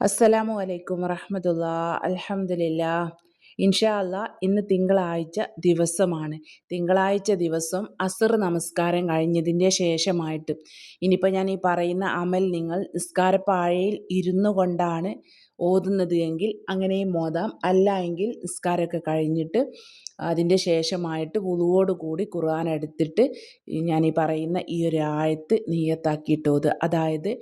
അസ്സലാമു അലൈക്കും വറഹമത്തുള്ള. അൽഹംദുലില്ല. ഇൻഷാ അല്ല ഇന്ന് തിങ്കളാഴ്ച ദിവസമാണ്. തിങ്കളാഴ്ച ദിവസം അസർ നമസ്കാരം കഴിഞ്ഞതിന്റെ ശേഷമായിട്ട്. ഇനിയിപ്പോൾ ഞാൻ ഈ പറയുന്ന അമൽ നിങ്ങൾ നിസ്കാരപ്പാഴയിൽ ഇരുന്നു കൊണ്ടാണ് ഓതുന്നത് എങ്കിൽ അങ്ങനെയും മോതാം അല്ല എങ്കിൽ നിസ്കാരമൊക്കെ കഴിഞ്ഞിട്ട് അതിന്റെ ശേഷമായിട്ട് കൂടി ഖുർആൻ എടുത്തിട്ട് ഞാൻ ഈ പറയുന്ന ഈ ഒരു ആയത്ത് നീയത്താക്കിയിട്ട് ഓതുക. അതായത്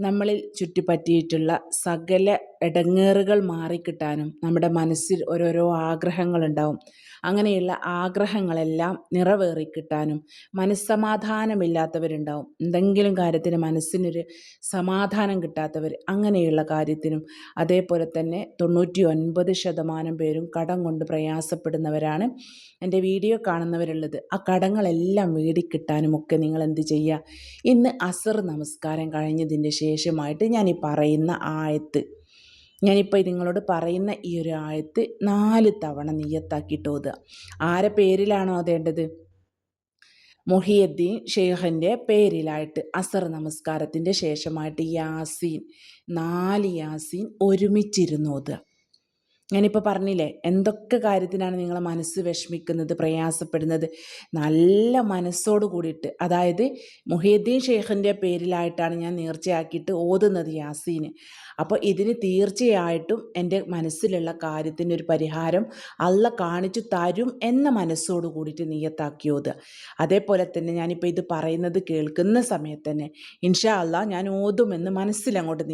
നമ്മളിൽ ചുറ്റിപ്പറ്റിയിട്ടുള്ള സകല ഇടങ്ങേറുകൾ മാറിക്കിട്ടാനും നമ്മുടെ മനസ്സിൽ ഓരോരോ ആഗ്രഹങ്ങളുണ്ടാവും. അങ്ങനെയുള്ള ആഗ്രഹങ്ങളെല്ലാം നിറവേറിക്കിട്ടാനും മനസ്സമാധാനമില്ലാത്തവരുണ്ടാവും. എന്തെങ്കിലും കാര്യത്തിന് മനസ്സിനൊരു സമാധാനം കിട്ടാത്തവർ അങ്ങനെയുള്ള കാര്യത്തിനും അതേപോലെ തന്നെ തൊണ്ണൂറ്റി ഒൻപത് ശതമാനം പേരും കടം കൊണ്ട് പ്രയാസപ്പെടുന്നവരാണ് എന്റെ വീഡിയോ കാണുന്നവരുള്ളത്. ആ കടങ്ങളെല്ലാം വീടിക്കിട്ടാനും ഒക്കെ നിങ്ങൾ എന്ത് ചെയ്യുക? ഇന്ന് അസർ നമസ്കാരം കഴിഞ്ഞതിന്റെ ശേഷമായിട്ട് ഞാൻ ഈ പറയുന്ന ആയത്ത്. ഞാനിപ്പോൾ നിങ്ങളോട് പറയുന്ന ഈ ഒരു ആയത്ത് നാല് തവണ നീയത്താക്കിയിട്ട് ഓതുക ആരെ പേരിലാണോ അതേണ്ടത്? മൊഹിയദ്ദീൻ ഷെയ്ഖിന്റെ പേരിലായിട്ട് അസർ നമസ്കാരത്തിന്റെ ശേഷമായിട്ട് യാസീൻ നാല് യാസീൻ ഒരുമിച്ചിരുന്ന് ഓതുക ഞാനിപ്പോൾ പറഞ്ഞില്ലേ എന്തൊക്കെ കാര്യത്തിനാണ് നിങ്ങളെ മനസ്സ് വിഷമിക്കുന്നത് പ്രയാസപ്പെടുന്നത്? നല്ല മനസ്സോട് കൂടിയിട്ട് അതായത് മുഹീദ്ദീൻ ഷെയ്ഖിന്റെ പേരിലായിട്ടാണ് ഞാൻ നേർച്ചയാക്കിയിട്ട് ഓതുന്നത് യാസീന്. അപ്പോൾ ഇതിന് തീർച്ചയായിട്ടും എന്റെ മനസ്സിലുള്ള കാര്യത്തിന് ഒരു പരിഹാരം അല്ല കാണിച്ചു തരും എന്ന മനസ്സോട് കൂടിയിട്ട് നീയത്താക്കി ഓതുക. അതേപോലെ തന്നെ ഞാനിപ്പോൾ ഇത് പറയുന്നത് കേൾക്കുന്ന സമയത്ത് തന്നെ ഇൻഷാ അല്ല ഞാൻ ഓതുമെന്ന് മനസ്സിലങ്ങോട്ട്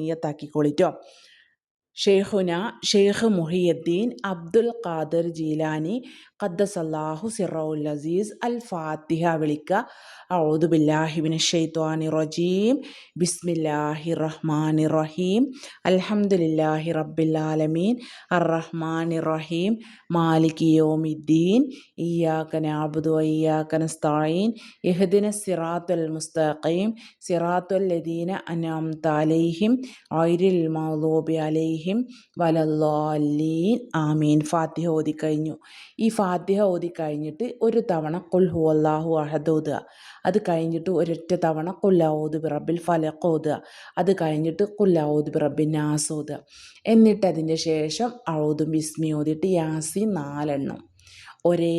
شيخنا شيخ محي الدين عبد القادر جيلاني قدس الله سره اللذيذ الفاتحة بلك أعوذ بالله من الشيطان الرجيم بسم الله الرحمن الرحيم الحمد لله رب العالمين الرحمن الرحيم مالك يوم الدين إياك نعبد وإياك نستعين اهدنا الصراط المستقيم صراط الذين أنعمت عليهم غير المغضوب عليهم അലൈഹിം വലല്ലാലീൻ ആമീൻ. ഫാത്തിഹ ഓതി കഴിഞ്ഞു. ഈ ഫാത്തിഹ ഓതി കഴിഞ്ഞിട്ട് ഒരു തവണ കുൽ ഹു അള്ളാഹു അഹദ് ഓതുക. അത് കഴിഞ്ഞിട്ട് ഒരൊറ്റ തവണ കുല്ലാവൂദ് ബിറബിൽ ഫലക്ക് ഓതുക. അത് കഴിഞ്ഞിട്ട് കുല്ലാവൂദ് ബിറബിൻ നാസ് ഓതുക. എന്നിട്ട് അതിന്റെ ശേഷം അഴുതും ബിസ്മി ഓതിയിട്ട് യാസി നാലെണ്ണം. ഒരേ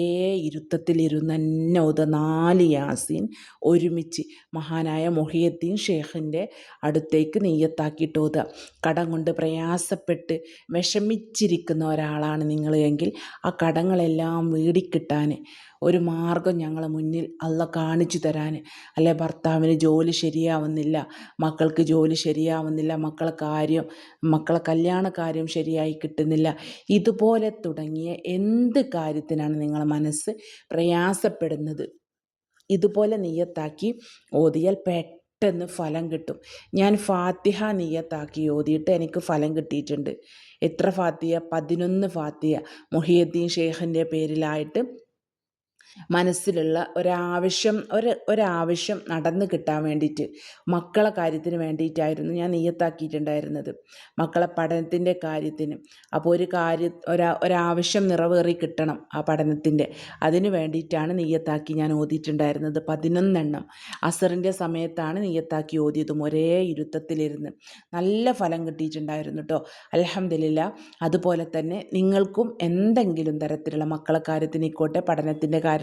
ഇരുത്തത്തിലിരുന്ന് ഓതുക നാല് യാസീൻ ഒരുമിച്ച് മഹാനായ മൊഹിയദ്ദീൻ ഷേഖിന്റെ അടുത്തേക്ക് നെയ്യത്താക്കിയിട്ട് ഓതുക കടം കൊണ്ട് പ്രയാസപ്പെട്ട് വിഷമിച്ചിരിക്കുന്ന ഒരാളാണ് നിങ്ങൾ എങ്കിൽ ആ കടങ്ങളെല്ലാം വീടിക്കിട്ടാൻ ഒരു മാർഗം ഞങ്ങളെ മുന്നിൽ അള്ള കാണിച്ചു തരാൻ. അല്ലെ ഭർത്താവിന് ജോലി ശരിയാവുന്നില്ല മക്കൾക്ക് ജോലി ശരിയാവുന്നില്ല മക്കളെ കാര്യം മക്കളെ കല്യാണ കാര്യം ശരിയായി കിട്ടുന്നില്ല. ഇതുപോലെ തുടങ്ങിയ എന്ത് കാര്യത്തിനാണ് നിങ്ങളെ മനസ്സ് പ്രയാസപ്പെടുന്നത്? ഇതുപോലെ നെയ്യത്താക്കി ഓതിയാൽ പെട്ടെന്ന് ഫലം കിട്ടും. ഞാൻ ഫാത്തിഹ നെയ്യത്താക്കി ഓതിയിട്ട് എനിക്ക് ഫലം കിട്ടിയിട്ടുണ്ട്. എത്ര ഫാത്തിയ പതിനൊന്ന് ഫാത്തിയ മുഹിയുദ്ദീൻ ഷേഖിന്റെ പേരിലായിട്ട് മനസ്സിലുള്ള ഒരാവശ്യം ഒരു ഒരാവശ്യം നടന്നു കിട്ടാൻ വേണ്ടിയിട്ട് മക്കളെ കാര്യത്തിന് വേണ്ടിയിട്ടായിരുന്നു ഞാൻ നെയ്യത്താക്കിയിട്ടുണ്ടായിരുന്നത്. മക്കളെ പഠനത്തിന്റെ കാര്യത്തിന്. അപ്പോൾ ഒരു കാര്യ ഒരാ ഒരാവശ്യം നിറവേറി കിട്ടണം ആ പഠനത്തിന്റെ. അതിന് വേണ്ടിയിട്ടാണ് നെയ്യത്താക്കി ഞാൻ ഓതിയിട്ടുണ്ടായിരുന്നത്. പതിനൊന്നെണ്ണം അസറിന്റെ സമയത്താണ് നെയ്യത്താക്കി ഓതിയതും. ഒരേ ഇരുത്തത്തിലിരുന്ന് നല്ല ഫലം കിട്ടിയിട്ടുണ്ടായിരുന്നു കേട്ടോ. അലഹമില്ല അതുപോലെ തന്നെ നിങ്ങൾക്കും എന്തെങ്കിലും തരത്തിലുള്ള മക്കളെ കാര്യത്തിനായിക്കോട്ടെ പഠനത്തിന്റെ കാര്യം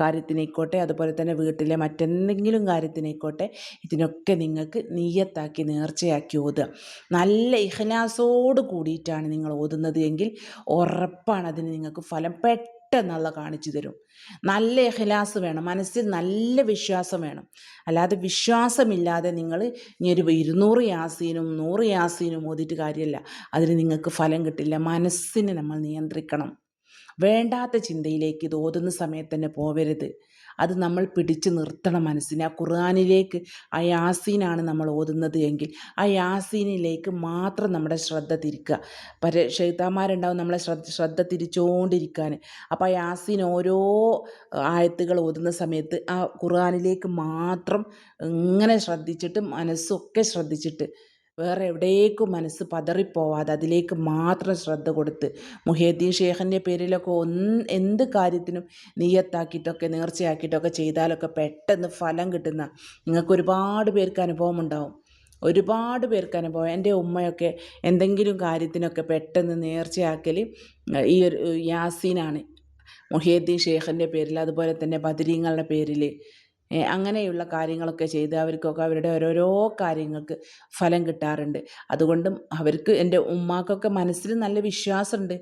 കാര്യത്തിനായിക്കോട്ടെ അതുപോലെ തന്നെ വീട്ടിലെ മറ്റെന്തെങ്കിലും കാര്യത്തിനായിക്കോട്ടെ ഇതിനൊക്കെ നിങ്ങൾക്ക് നീയത്താക്കി നേർച്ചയാക്കി ഓതുക. നല്ല ഇഹ്ലാസോട് കൂടിയിട്ടാണ് നിങ്ങൾ ഓതുന്നത് എങ്കിൽ ഉറപ്പാണ് അതിന് നിങ്ങൾക്ക് ഫലം പെട്ടെന്നുള്ള കാണിച്ചു തരും. നല്ല എഹ്ലാസ് വേണം മനസ്സിൽ നല്ല വിശ്വാസം വേണം. അല്ലാതെ വിശ്വാസമില്ലാതെ നിങ്ങൾ ഇനി ഒരു ഇരുന്നൂറ് യാസീനും നൂറ് യാസീനും ഓതിയിട്ട് കാര്യമല്ല അതിന് നിങ്ങൾക്ക് ഫലം കിട്ടില്ല. മനസ്സിനെ നമ്മൾ നിയന്ത്രിക്കണം. വേണ്ടാത്ത ചിന്തയിലേക്ക് ഇത് ഓതുന്ന സമയത്ത് തന്നെ പോവരുത്. അത് നമ്മൾ പിടിച്ചു നിർത്തണം മനസ്സിനെ. ആ ഖുർആാനിലേക്ക് ആ യാസീനാണ് നമ്മൾ ഓതുന്നത് എങ്കിൽ ആ യാസീനിലേക്ക് മാത്രം നമ്മുടെ ശ്രദ്ധ തിരിക്കുക. പര ഷെയ്ത്താന്മാരുണ്ടാവും നമ്മളെ ശ്രദ്ധ ശ്രദ്ധ തിരിച്ചുകൊണ്ടിരിക്കാൻ അപ്പോൾ ആ യാസീൻ ഓരോ ആയത്തുകൾ ഓതുന്ന സമയത്ത് ആ ഖുർആാനിലേക്ക് മാത്രം ഇങ്ങനെ ശ്രദ്ധിച്ചിട്ട് മനസ്സൊക്കെ ശ്രദ്ധിച്ചിട്ട് വേറെ എവിടേക്കും മനസ്സ് പതറിപ്പോവാതെ അതിലേക്ക് മാത്രം ശ്രദ്ധ കൊടുത്ത് മുഹിയദ്ദീൻ ഷേഖിന്റെ പേരിലൊക്കെ ഒന്ന് എന്ത് കാര്യത്തിനും നീയത്താക്കിയിട്ടൊക്കെ നേർച്ചയാക്കിയിട്ടൊക്കെ ചെയ്താലൊക്കെ പെട്ടെന്ന് ഫലം കിട്ടുന്ന നിങ്ങൾക്ക് ഒരുപാട് പേർക്ക് അനുഭവം ഉണ്ടാവും ഒരുപാട് പേർക്ക് അനുഭവം. എന്റെ ഉമ്മയൊക്കെ എന്തെങ്കിലും കാര്യത്തിനൊക്കെ പെട്ടെന്ന് നേർച്ചയാക്കൽ ഈ ഒരു യാസീനാണ്. മുഹിയദ്ദീൻ ഷേഖിന്റെ പേരിൽ അതുപോലെ തന്നെ ബദരീങ്ങളുടെ പേരിൽ അങ്ങനെയുള്ള കാര്യങ്ങളൊക്കെ ചെയ്ത് അവർക്കൊക്കെ അവരുടെ ഓരോരോ കാര്യങ്ങൾക്ക് ഫലം കിട്ടാറുണ്ട്. അതുകൊണ്ടും അവർക്ക് എന്റെ ഉമ്മാക്കൊക്കെ മനസ്സിൽ നല്ല വിശ്വാസമുണ്ട്.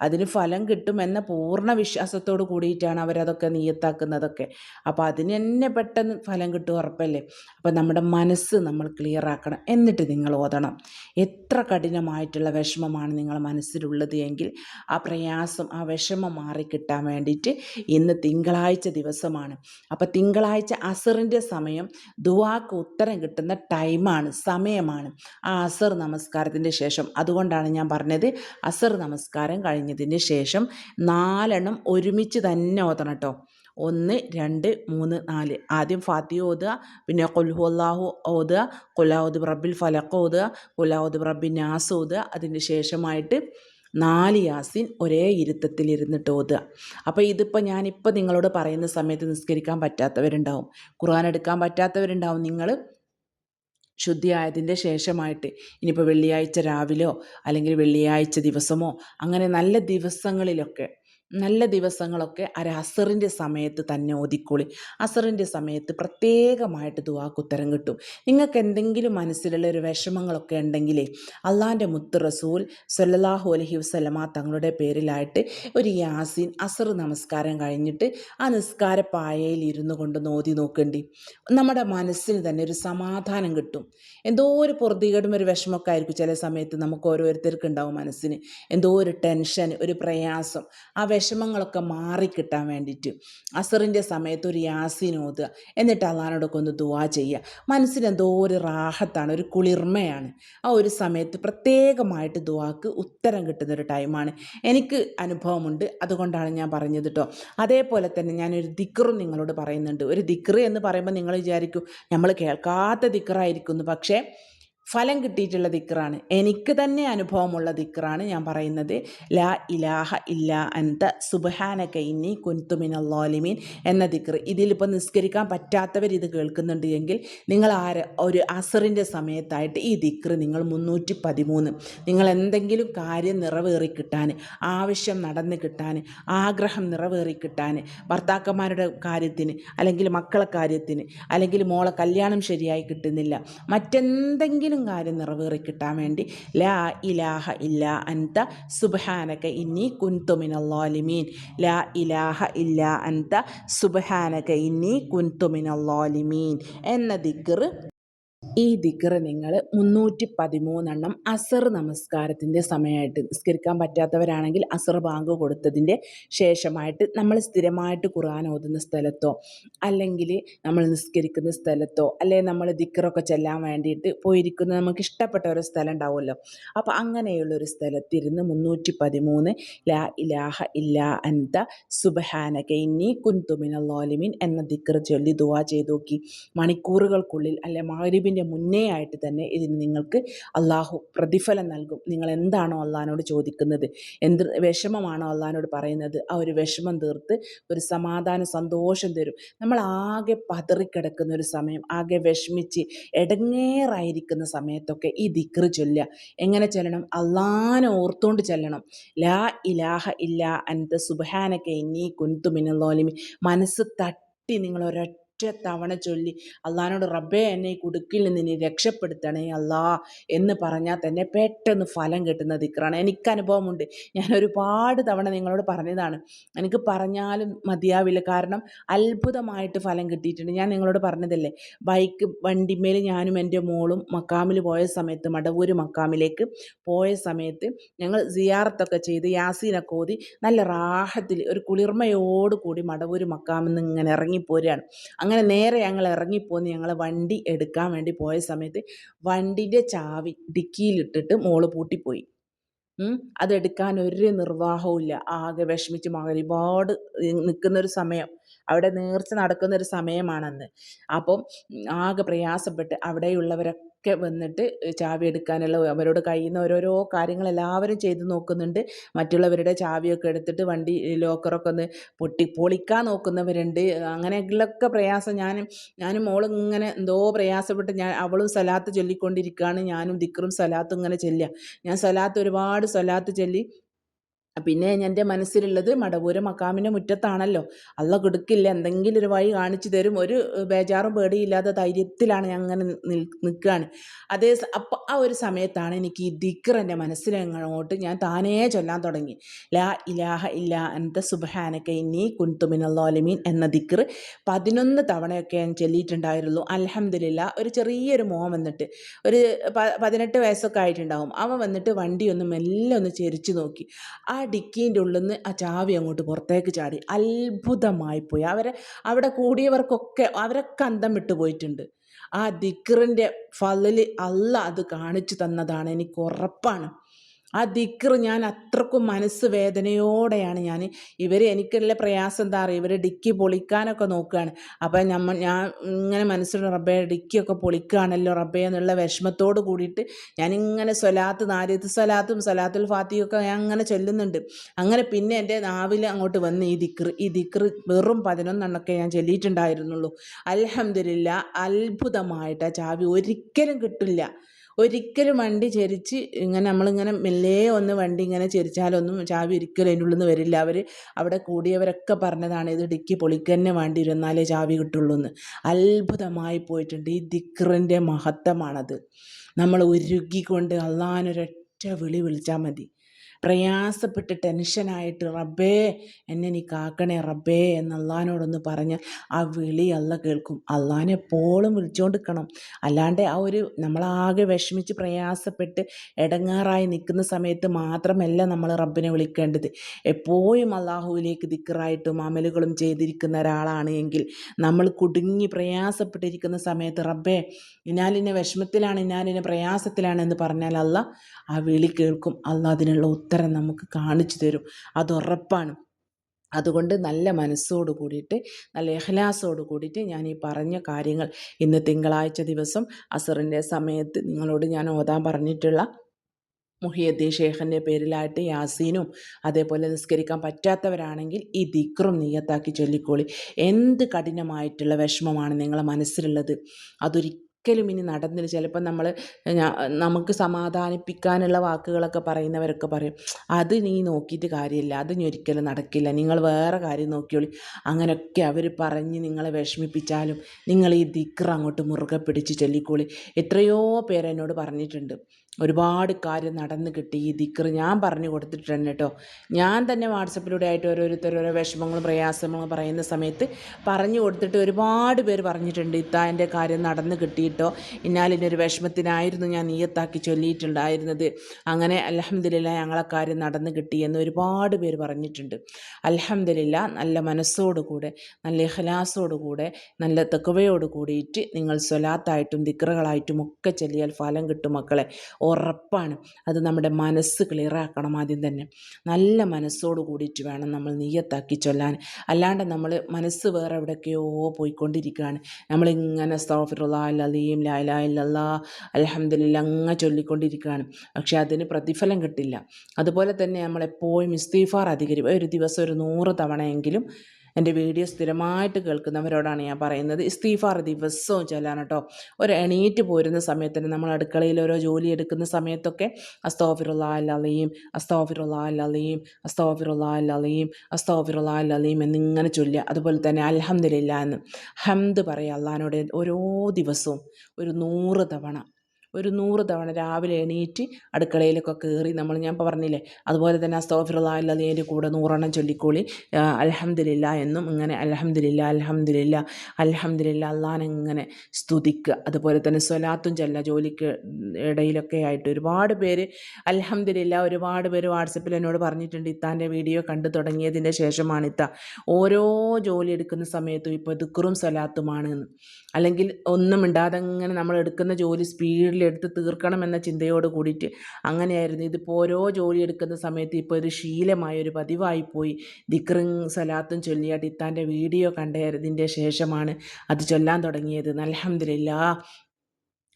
അതിന് ഫലം കിട്ടുമെന്ന പൂർണ വിശ്വാസത്തോട് കൂടിയിട്ടാണ് അവരതൊക്കെ നിയത്താക്കുന്നതൊക്കെ. അപ്പോൾ അതിന് തന്നെ പെട്ടെന്ന് ഫലം കിട്ടും ഉറപ്പല്ലേ? അപ്പോൾ നമ്മുടെ മനസ്സ് നമ്മൾ ക്ലിയർ ആക്കണം. എന്നിട്ട് നിങ്ങൾ ഓതണം. എത്ര കഠിനമായിട്ടുള്ള വിഷമമാണ് നിങ്ങളുടെ മനസ്സിലുള്ളത് എങ്കിൽ ആ പ്രയാസം ആ വിഷമം മാറിക്കിട്ടാൻ വേണ്ടിയിട്ട് ഇന്ന് തിങ്കളാഴ്ച ദിവസമാണ്. അപ്പോൾ തിങ്കളാഴ്ച അസറിന്റെ സമയം ദുവാക്ക് ഉത്തരം കിട്ടുന്ന ടൈമാണ് സമയമാണ്. ആ അസർ നമസ്കാരത്തിന്റെ ശേഷം. അതുകൊണ്ടാണ് ഞാൻ പറഞ്ഞത് അസർ നമസ്കാരം കഴിഞ്ഞ്. കഴിഞ്ഞതിന് ശേഷം നാലെണ്ണം ഒരുമിച്ച് തന്നെ ഓതണം കേട്ടോ. ഒന്ന് രണ്ട് മൂന്ന് നാല്. ആദ്യം ഫാത്തിഹ ഓതുക പിന്നെ കൊൽഹു അള്ളാഹു ഓതുക കൊലാഹുദ് റബ്ബിൽ ഫലക്ക് ഓതുക കൊലാഹുദ് റബ്ബിൻ നാസ് ഓതുക. അതിന് ശേഷമായിട്ട് നാല് യാസിൻ ഒരേ ഇരുത്തത്തിൽ ഇരുന്നിട്ട് ഓതുക. അപ്പോൾ ഇതിപ്പോൾ ഞാനിപ്പോൾ നിങ്ങളോട് പറയുന്ന സമയത്ത് നിസ്കരിക്കാൻ പറ്റാത്തവരുണ്ടാവും. ഖുർആൻ എടുക്കാൻ പറ്റാത്തവരുണ്ടാവും. നിങ്ങൾ ശുദ്ധിയായതിന്റെ ശേഷമായിട്ട് ഇനിയിപ്പോൾ വെള്ളിയാഴ്ച രാവിലെയോ അല്ലെങ്കിൽ വെള്ളിയാഴ്ച ദിവസമോ അങ്ങനെ നല്ല ദിവസങ്ങളിലൊക്കെ നല്ല ദിവസങ്ങളൊക്കെ ഒരു അസറിന്റെ സമയത്ത് തന്നെ ഒതുക്കൊളി അസറിന്റെ സമയത്ത് പ്രത്യേകമായിട്ട് ദുവാക്ക് ഉത്തരം കിട്ടും. നിങ്ങൾക്ക് എന്തെങ്കിലും മനസ്സിലുള്ള ഒരു വിഷമങ്ങളൊക്കെ ഉണ്ടെങ്കിലേ അള്ളാന്റെ മുത്ത് റസൂൽ സല്ലാഹു അലഹി വസ്ലമ തങ്ങളുടെ പേരിലായിട്ട് ഒരു യാസിൻ അസർ നമസ്കാരം കഴിഞ്ഞിട്ട് ആ നിസ്കാര പായയിൽ ഇരുന്നു കൊണ്ട് നോതി നോക്കേണ്ടി. നമ്മുടെ മനസ്സിന് തന്നെ ഒരു സമാധാനം കിട്ടും. എന്തോ ഒരു പൊറുതികേടും ഒരു വിഷമമൊക്കെ ആയിരിക്കും ചില സമയത്ത് നമുക്ക് ഓരോരുത്തർക്ക് ഉണ്ടാവും മനസ്സിന്. എന്തോ ഒരു ടെൻഷൻ ഒരു പ്രയാസം. ആ വിഷമങ്ങളൊക്കെ മാറിക്കിട്ടാൻ വേണ്ടിയിട്ട് അസറിന്റെ സമയത്ത് ഒരു യാസീൻ ഓതുക. എന്നിട്ട് അള്ളഹാനോടൊക്കെ ഒന്ന് ദുവാ ചെയ്യുക. മനസ്സിന് എന്തോ ഒരു റാഹത്താണ് ഒരു കുളിർമയാണ്. ആ ഒരു സമയത്ത് പ്രത്യേകമായിട്ട് ദുവാക്ക് ഉത്തരം കിട്ടുന്ന ഒരു ടൈമാണ്. എനിക്ക് അനുഭവമുണ്ട്. അതുകൊണ്ടാണ് ഞാൻ പറഞ്ഞത് കേട്ടോ അതേപോലെ തന്നെ ഞാനൊരു ദിക്റും നിങ്ങളോട് പറയുന്നുണ്ട്. ഒരു ദിക്റ് എന്ന് പറയുമ്പോൾ നിങ്ങൾ വിചാരിക്കും നമ്മൾ കേൾക്കാത്ത ദിക്റായിരിക്കുന്നു. പക്ഷേ ഫലം കിട്ടിയിട്ടുള്ള ദിക്റാണ്. എനിക്ക് തന്നെ അനുഭവമുള്ള ദിക്റാണ് ഞാൻ പറയുന്നത്. ലാ ഇലാഹ ഇല്ല അന്ത സുബഹാനക ഇന്നി അള്ളാലിമീൻ എന്ന ദിക്ർ. ഇതിലിപ്പോൾ നിസ്കരിക്കാൻ പറ്റാത്തവർ ഇത് കേൾക്കുന്നുണ്ട് എങ്കിൽ നിങ്ങൾ ആര് ഒരു അസറിന്റെ സമയത്തായിട്ട് ഈ ദിക്ർ നിങ്ങൾ മുന്നൂറ്റി പതിമൂന്ന്. നിങ്ങൾ എന്തെങ്കിലും കാര്യം നിറവേറി കിട്ടാൻ ആവശ്യം നടന്ന് കിട്ടാൻ ആഗ്രഹം നിറവേറി കിട്ടാൻ ഭർത്താക്കന്മാരുടെ കാര്യത്തിന് അല്ലെങ്കിൽ മക്കളെ കാര്യത്തിന് അല്ലെങ്കിൽ മോളെ കല്യാണം ശരിയായി കിട്ടുന്നില്ല. മറ്റെന്തെങ്കിലും എന്തെങ്കിലും കാര്യം നിറവേറി കിട്ടാൻ വേണ്ടി ലാ ഇലാഹ ഇല്ല അൻത സുബഹാനക ഇന്നി കുൻതുമിനല്ലോലിമീൻ ലാ ഇലാഹ ഇല്ല അൻത സുബഹാനക ഇന്നി കുൻതുമിനല്ലോലിമീൻ എന്ന ദിക്കർ ഈ ദിക്ർ നിങ്ങൾ മുന്നൂറ്റി പതിമൂന്നെണ്ണം അസർ നമസ്കാരത്തിന്റെ സമയമായിട്ട് നിസ്കരിക്കാൻ പറ്റാത്തവരാണെങ്കിൽ അസർ ബാങ്ക് കൊടുത്തതിന്റെ ശേഷമായിട്ട് നമ്മൾ സ്ഥിരമായിട്ട് ഖുർആൻ ഓതുന്ന സ്ഥലത്തോ അല്ലെങ്കിൽ നമ്മൾ നിസ്കരിക്കുന്ന സ്ഥലത്തോ അല്ലെങ്കിൽ നമ്മൾ ദിക്റൊക്കെ ചെല്ലാൻ വേണ്ടിയിട്ട് പോയിരിക്കുന്ന നമുക്ക് ഇഷ്ടപ്പെട്ട ഒരു സ്ഥലം ഉണ്ടാവുമല്ലോ. അപ്പോൾ അങ്ങനെയുള്ളൊരു സ്ഥലത്തിരുന്ന് മുന്നൂറ്റി പതിമൂന്ന് ലാ ഇലാഹ ഇല്ലാ അൻത സുബഹാനക ഇന്നി കുൻതുമിനല്ലോലിമിൻ എന്ന ദിക്ർ ചൊല്ലി ദുവാ ചെയ്തു നോക്കി. മണിക്കൂറുകൾക്കുള്ളിൽ അല്ലെ മാരിബിന്റെ മുന്നേ ആയിട്ട് തന്നെ ഇതിന് നിങ്ങൾക്ക് അള്ളാഹു പ്രതിഫലം നൽകും. നിങ്ങൾ എന്താണോ അള്ളഹാനോട് ചോദിക്കുന്നത് എന്ത് വിഷമമാണോ അള്ളഹാനോട് പറയുന്നത് ആ ഒരു വിഷമം തീർത്ത് ഒരു സമാധാന സന്തോഷം തരും. നമ്മൾ ആകെ പതറിക്കിടക്കുന്ന ഒരു സമയം ആകെ വിഷമിച്ച് എടങ്ങേറായിരിക്കുന്ന സമയത്തൊക്കെ ഈ ദിക്റ് ചൊല്ലുക. എങ്ങനെ ചെല്ലണം? അള്ളഹാനെ ഓർത്തുകൊണ്ട് ചെല്ലണം. ലാ ഇലാഹ ഇല്ല അൻത സുബാനൊക്കെ ഇനി കുന്തുമിനോലിമി മനസ്സ് തട്ടി നിങ്ങൾ ഒരൊറ്റ ഒറ്റ തവണ ചൊല്ലി അള്ളഹാനോട് റബ്ബേ എന്നെ ഈ കുടുക്കിൽ നിന്ന് ഇനി രക്ഷപ്പെടുത്തണേ അല്ലാ എന്ന് പറഞ്ഞാൽ തന്നെ പെട്ടെന്ന് ഫലം കിട്ടുന്ന ദിക്റാണ്. എനിക്ക് അനുഭവമുണ്ട് ഞാൻ ഒരുപാട് തവണ നിങ്ങളോട് പറഞ്ഞതാണ്. എനിക്ക് പറഞ്ഞാലും മതിയാവില്ല. കാരണം അത്ഭുതമായിട്ട് ഫലം കിട്ടിയിട്ടുണ്ട്. ഞാൻ നിങ്ങളോട് പറഞ്ഞതല്ലേ ബൈക്ക് വണ്ടിമേൽ ഞാനും എന്റെ മോളും മക്കാമിൽ പോയ സമയത്ത് മടവൂര് മക്കാമിലേക്ക് പോയ സമയത്ത് ഞങ്ങൾ സിയാറത്തൊക്കെ ചെയ്ത് യാസീനൊക്കെ ഓതി നല്ല റാഹത്തിൽ ഒരു കുളിർമയോടുകൂടി മക്കാമിൽ നിന്ന് ഇങ്ങനെ ഇറങ്ങിപ്പോരുകയാണ്. അങ്ങനെ നേരെ ഞങ്ങൾ ഇറങ്ങിപ്പോന്ന് ഞങ്ങൾ വണ്ടി എടുക്കാൻ വേണ്ടി പോയ സമയത്ത് വണ്ടിന്റെ ചാവി ഡിക്കിയിലിട്ടിട്ട് മോൾ പൂട്ടിപ്പോയി. അതെടുക്കാൻ ഒരു നിർവാഹവും ഇല്ല ആകെ വിഷമിച്ച് ഒരുപാട് നിൽക്കുന്നൊരു സമയം. അവിടെ നേർച്ച നടക്കുന്ന ഒരു സമയമാണെന്ന്. അപ്പം ആകെ പ്രയാസപ്പെട്ട് അവിടെയുള്ളവരൊക്കെ വന്നിട്ട് ചാവി എടുക്കാനുള്ള അവരോട് കഴിയുന്ന ഓരോരോ കാര്യങ്ങൾ എല്ലാവരും ചെയ്ത് നോക്കുന്നുണ്ട്. മറ്റുള്ളവരുടെ ചാവിയൊക്കെ എടുത്തിട്ട് വണ്ടി ലോക്കറൊക്കെ ഒന്ന് പൊട്ടി പൊളിക്കാൻ നോക്കുന്നവരുണ്ട്. അങ്ങനെയുള്ളൊക്കെ പ്രയാസം. ഞാനും ഞാനും മോളും ഇങ്ങനെ എന്തോ പ്രയാസപ്പെട്ട് ഞാൻ അവളും സലാത്ത് ചൊല്ലിക്കൊണ്ടിരിക്കുകയാണ്. ഞാനും ദിക്റും സലാത്തും ഇങ്ങനെ ചെല്ലുക. ഞാൻ സലാത്ത് ഒരുപാട് സലാത്ത് ചൊല്ലി പിന്നെ എന്റെ മനസ്സിലുള്ളത് മടവൂര് മക്കാമിന്റെ മുറ്റത്താണല്ലോ. അല്ല കൊടുക്കില്ല. എന്തെങ്കിലും ഒരു വഴി കാണിച്ചു തരും. ഒരു ബേജാറും പേടിയില്ലാത്ത ധൈര്യത്തിലാണ് ഞാൻ അങ്ങനെ നിൽക്കുകയാണ് അതേ അപ്പം ആ ഒരു സമയത്താണ് എനിക്ക് ഈ ദിക്കർ എന്റെ മനസ്സിലങ്ങോട്ട് ഞാൻ താനേ ചൊല്ലാൻ തുടങ്ങി. ലാ ഇലാഹ ഇല്ല എന്ത സുബഹാനക്ക ഇനി കുൻതുമിനല്ലോലമീൻ എന്ന ദിക്കർ പതിനൊന്ന് തവണയൊക്കെ ഞാൻ ചൊല്ലിയിട്ടുണ്ടായിരുന്നു. അലഹമില്ല ഒരു ചെറിയൊരു മോൻ വന്നിട്ട് ഒരു പതിനെട്ട് വയസ്സൊക്കെ ആയിട്ടുണ്ടാവും. അവൻ വന്നിട്ട് വണ്ടി ഒന്ന് മെല്ലെ ഒന്ന് ചെരിച്ചു നോക്കി. ആ ഡിക്കീന്റെ ഉള്ളിൽ നിന്ന് ആ ചാവി അങ്ങോട്ട് പുറത്തേക്ക് ചാടി. അത്ഭുതമായി പോയി അവരെ അവിടെ കൂടിയവർക്കൊക്കെ അവരൊക്കെ അന്തം വിട്ട് പോയിട്ടുണ്ട്. ആ ദിക്റിന്റെ ഫലിൽ അല്ല അത് കാണിച്ചു തന്നതാണ് എനിക്ക് ഉറപ്പാണ്. ആ ദിക്കർ ഞാൻ അത്രക്കും മനസ്സ് വേദനയോടെയാണ് ഞാൻ. ഇവർ എനിക്കുള്ള പ്രയാസം എന്താ പറയുക ഇവർ ഡിക്കി പൊളിക്കാനൊക്കെ നോക്കുകയാണ്. അപ്പം നമ്മൾ ഞാൻ ഇങ്ങനെ മനസ്സിലുള്ള റബ്ബേ ഡിക്കിയൊക്കെ പൊളിക്കുകയാണല്ലോ റബ്ബേ എന്നുള്ള വിഷമത്തോട് കൂടിയിട്ട് ഞാനിങ്ങനെ സ്വലാത്ത് നാരിയത്ത് സ്വലാത്തും സ്വലാത്തുൽ ഫാത്തിയൊക്കെ ഞാൻ അങ്ങനെ ചൊല്ലുന്നുണ്ട്. അങ്ങനെ പിന്നെ എന്റെ നാവിൽ അങ്ങോട്ട് വന്ന് ഈ ദിക്കർ ഈ ദിക്കർ വെറും പതിനൊന്നെണ്ണൊക്കെ ഞാൻ ചൊല്ലിയിട്ടുണ്ടായിരുന്നുള്ളൂ. അലഹമില്ല അത്ഭുതമായിട്ട് ആ ചാവി ഒരിക്കലും കിട്ടില്ല. ഒരിക്കലും വണ്ടി ചെരിച്ച് ഇങ്ങനെ നമ്മളിങ്ങനെ മെല്ലെ ഒന്ന് വണ്ടി ഇങ്ങനെ ചെരിച്ചാലൊന്നും ചാവി ഒരിക്കലും അതിന്റെ ഉള്ളിൽ നിന്ന് വരില്ല. അവർ അവിടെ കൂടിയവരൊക്കെ പറഞ്ഞതാണ് ഇത് ഡിക്കി പൊളിക്കന്നെ വണ്ടി ഇരുന്നാലേ ചാവി കിട്ടുള്ളൂ എന്ന് അത്ഭുതമായി പോയിട്ടുണ്ട്. ഈ ദിക്റിന്റെ മഹത്വമാണത്. നമ്മൾ ഉരുകിക്കൊണ്ട് അള്ളാനൊരൊറ്റ വിളി വിളിച്ചാൽ മതി. പ്രയാസപ്പെട്ട് ടെൻഷനായിട്ട് റബ്ബേ എന്നെ നീ കാക്കണേ റബ്ബേ എന്ന് അള്ളഹാനോടൊന്ന് പറഞ്ഞ് ആ വിളി അല്ല കേൾക്കും. അള്ളഹാനെ എപ്പോഴും വിളിച്ചുകൊണ്ടിരിക്കണം അല്ലാണ്ട് ആ ഒരു നമ്മളാകെ വിഷമിച്ച് പ്രയാസപ്പെട്ട് ഇടങ്ങാറായി നിൽക്കുന്ന സമയത്ത് മാത്രമല്ല നമ്മൾ റബ്ബിനെ വിളിക്കേണ്ടത്. എപ്പോഴും അള്ളാഹുവിലേക്ക് ദിക്കറായിട്ടും അമലുകളും ചെയ്തിരിക്കുന്ന ഒരാളാണ് എങ്കിൽ നമ്മൾ കുടുങ്ങി പ്രയാസപ്പെട്ടിരിക്കുന്ന സമയത്ത് റബ്ബേ ഇന്നാലിന്റെ വിഷമത്തിലാണ് ഇന്നാലിന്റെ പ്രയാസത്തിലാണ് എന്ന് പറഞ്ഞാൽ അല്ല ആ വിളി കേൾക്കും. അല്ല അതിനുള്ള ഉത്തരം നമുക്ക് കാണിച്ചു തരും. അത് ഉറപ്പാണ് അതുകൊണ്ട് നല്ല മനസ്സോട് കൂടിയിട്ട് നല്ല എഹ്ലാസോട് കൂടിയിട്ട് ഞാൻ ഈ പറഞ്ഞ കാര്യങ്ങൾ ഇന്ന് തിങ്കളാഴ്ച ദിവസം അസറിന്റെ സമയത്ത് നിങ്ങളോട് ഞാൻ ഓതാൻ പറഞ്ഞിട്ടുള്ള മുഹിയദ്ദീൻ ഷേഖിന്റെ പേരിലായിട്ട് യാസീനും അതേപോലെ നിസ്കരിക്കാൻ പറ്റാത്തവരാണെങ്കിൽ ഈ ദിക്റും നീയത്താക്കി ചൊല്ലിക്കോളി. എന്ത് കഠിനമായിട്ടുള്ള വിഷമമാണ് നിങ്ങളെ മനസ്സിലുള്ളത്. അതൊരിക്കലും ഒരിക്കലും ഇനി നടന്നില്ല. ചിലപ്പോൾ നമ്മൾ നമുക്ക് സമാധാനിപ്പിക്കാനുള്ള വാക്കുകളൊക്കെ പറയുന്നവരൊക്കെ പറയും അത് നീ നോക്കിയിട്ട് കാര്യമില്ല അത് ഇനി ഒരിക്കലും നടക്കില്ല നിങ്ങൾ വേറെ കാര്യം നോക്കിയോളി അങ്ങനെയൊക്കെ അവർ പറഞ്ഞ് നിങ്ങളെ വിഷമിപ്പിച്ചാലും നിങ്ങൾ ഈ ദിക്ർ അങ്ങോട്ട് മുറുകെ പിടിച്ച് ചൊല്ലിക്കോളി. എത്രയോ പേരെന്നോട് പറഞ്ഞിട്ടുണ്ട്. ഒരുപാട് കാര്യം നടന്നു കിട്ടി. ഈ ദിക്ർ ഞാൻ പറഞ്ഞു കൊടുത്തിട്ടുണ്ട് കേട്ടോ. ഞാൻ തന്നെ വാട്സപ്പിലൂടെ ആയിട്ട് ഓരോരുത്തർ ഓരോ വിഷമങ്ങളും പ്രയാസങ്ങളും പറയുന്ന സമയത്ത് പറഞ്ഞു കൊടുത്തിട്ട് ഒരുപാട് പേര് പറഞ്ഞിട്ടുണ്ട് ഇത്താന്റെ കാര്യം നടന്ന് കിട്ടിയിട്ടോ ഇന്നാലിനൊരു വിഷമത്തിനായിരുന്നു ഞാൻ നീയത്താക്കി ചൊല്ലിയിട്ടുണ്ടായിരുന്നത്. അങ്ങനെ അലഹമ്മദില്ല ഞങ്ങളെ കാര്യം നടന്നു കിട്ടി എന്ന് ഒരുപാട് പേര് പറഞ്ഞിട്ടുണ്ട്. അലഹമ്മദില്ല നല്ല മനസ്സോടുകൂടെ നല്ല ഇഹലാസോടുകൂടെ നല്ല തെക്കുവയോട് കൂടിയിട്ട് നിങ്ങൾ സ്വലാത്തായിട്ടും ദിക്കറുകളായിട്ടും ഒക്കെ ചൊല്ലിയാൽ ഫലം കിട്ടും മക്കളെ. ഉറപ്പാണ്. അത് നമ്മുടെ മനസ്സ് ക്ലിയറാക്കണം ആദ്യം തന്നെ. നല്ല മനസ്സോട് കൂടിയിട്ട് വേണം നമ്മൾ നീയത്താക്കി ചൊല്ലാൻ. അല്ലാണ്ട് നമ്മൾ മനസ്സ് വേറെ എവിടെയൊക്കെയോ പോയിക്കൊണ്ടിരിക്കുകയാണ്. നമ്മളിങ്ങനെ സ്തോഫിറുല്ലാ ലാലാ ലായില്ലാ അലഹമ്മദില്ല അങ്ങ് ചൊല്ലിക്കൊണ്ടിരിക്കുകയാണ്. പക്ഷേ അതിന് പ്രതിഫലം കിട്ടില്ല. അതുപോലെ തന്നെ നമ്മളെപ്പോഴും ഇസ്തീഫാർ അധികരിക്കും. ഒരു ദിവസം ഒരു നൂറ് തവണയെങ്കിലും എന്റെ വീഡിയോ സ്ഥിരമായിട്ട് കേൾക്കുന്നവരോടാണ് ഞാൻ പറയുന്നത്. ഇസ്തീഫാർ ദിവസവും ചെല്ലാൻ കേട്ടോ. ഒരു എണീറ്റ് പോരുന്ന സമയത്തിന് നമ്മൾ അടുക്കളയിൽ ഓരോ ജോലി എടുക്കുന്ന സമയത്തൊക്കെ അസ്തോഫിറുള്ള അലീം അസ്തോഫിറുള്ള അലീം അസ്തോഫിറുള്ള അലീം അസ്തോഫിറുള്ള അലീം എന്നിങ്ങനെ ചൊല്ലുക. അതുപോലെ തന്നെ അലഹമ്മദില്ല എന്ന്. ഹംദ് പറയുക അള്ളഹാനോട് ഓരോ ദിവസവും ഒരു നൂറ് തവണ. ഒരു നൂറ് തവണ രാവിലെ എണീറ്റ് അടുക്കളയിലൊക്കെ കയറി നമ്മൾ ഞാൻ പറഞ്ഞില്ലേ അതുപോലെ തന്നെ അസ്തോഫിറുള്ള അല്ലതിന്റെ കൂടെ നൂറെണ്ണം ചൊല്ലിക്കോളി. അലഹമ്മദില്ല എന്നും ഇങ്ങനെ അലഹമ്മദില്ല അലഹമ്മദില്ല അലഹമ്മദില്ല അള്ളഹാനെങ്ങനെ സ്തുതിക്കുക അതുപോലെ തന്നെ സ്വലാത്തും ചെല്ല ജോലിക്ക് ഇടയിലൊക്കെ ആയിട്ട് ഒരുപാട് പേര് അലഹമ്മദില്ല ഒരുപാട് പേര് വാട്സപ്പിൽ എന്നോട് പറഞ്ഞിട്ടുണ്ട് ഇത്താന്റെ വീഡിയോ കണ്ടു തുടങ്ങിയതിന്റെ ശേഷമാണ് ഇത്ത. ഓരോ ജോലി എടുക്കുന്ന സമയത്തും ഇപ്പോൾ ദുക്കറും സ്വലാത്തുമാണ് അല്ലെങ്കിൽ ഒന്നും ഇണ്ടാതെ ഇങ്ങനെ നമ്മൾ എടുക്കുന്ന ജോലി സ്പീഡിൽ എടുത്ത് തീർക്കണം എന്ന ചിന്തയോട് കൂടിയിട്ട് അങ്ങനെയായിരുന്നു. ഇതിപ്പോൾ ഓരോ ജോലി എടുക്കുന്ന സമയത്ത് ഇപ്പോൾ ഒരു ശീലമായ ഒരു പതിവായിപ്പോയി ദിക്റും സലാത്തും ചൊല്ലിയാട്ട് ഇത്താന്റെ വീഡിയോ കണ്ടതിന്റെ ശേഷമാണ് അത് ചൊല്ലാൻ തുടങ്ങിയത്. അൽഹംദുലില്ലാ.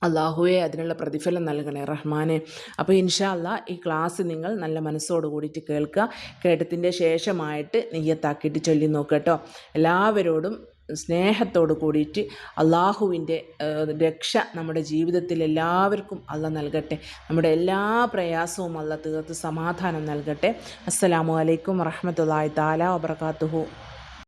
അള്ളാഹുവെ അതിനുള്ള പ്രതിഫലം നൽകണേ റഹ്മാനെ. അപ്പോൾ ഇൻഷാ അല്ലാ ഈ ക്ലാസ് നിങ്ങൾ നല്ല മനസ്സോട് കൂടിയിട്ട് കേൾക്കുക. കേട്ടതിന്റെ ശേഷമായിട്ട് നെയ്യത്താക്കിയിട്ട് ചൊല്ലി നോക്കട്ടോ കേട്ടോ. എല്ലാവരോടും സ്നേഹത്തോട് കൂടിയിട്ട് അള്ളാഹുവിന്റെ രക്ഷ നമ്മുടെ ജീവിതത്തിൽ എല്ലാവർക്കും അല്ല നൽകട്ടെ. നമ്മുടെ എല്ലാ പ്രയാസവും അല്ല തീർത്ത് സമാധാനം നൽകട്ടെ. അസ്സലാമു അലൈക്കും വറഹമത്തല്ലാഹി താല വബർക്കാത്തുഹു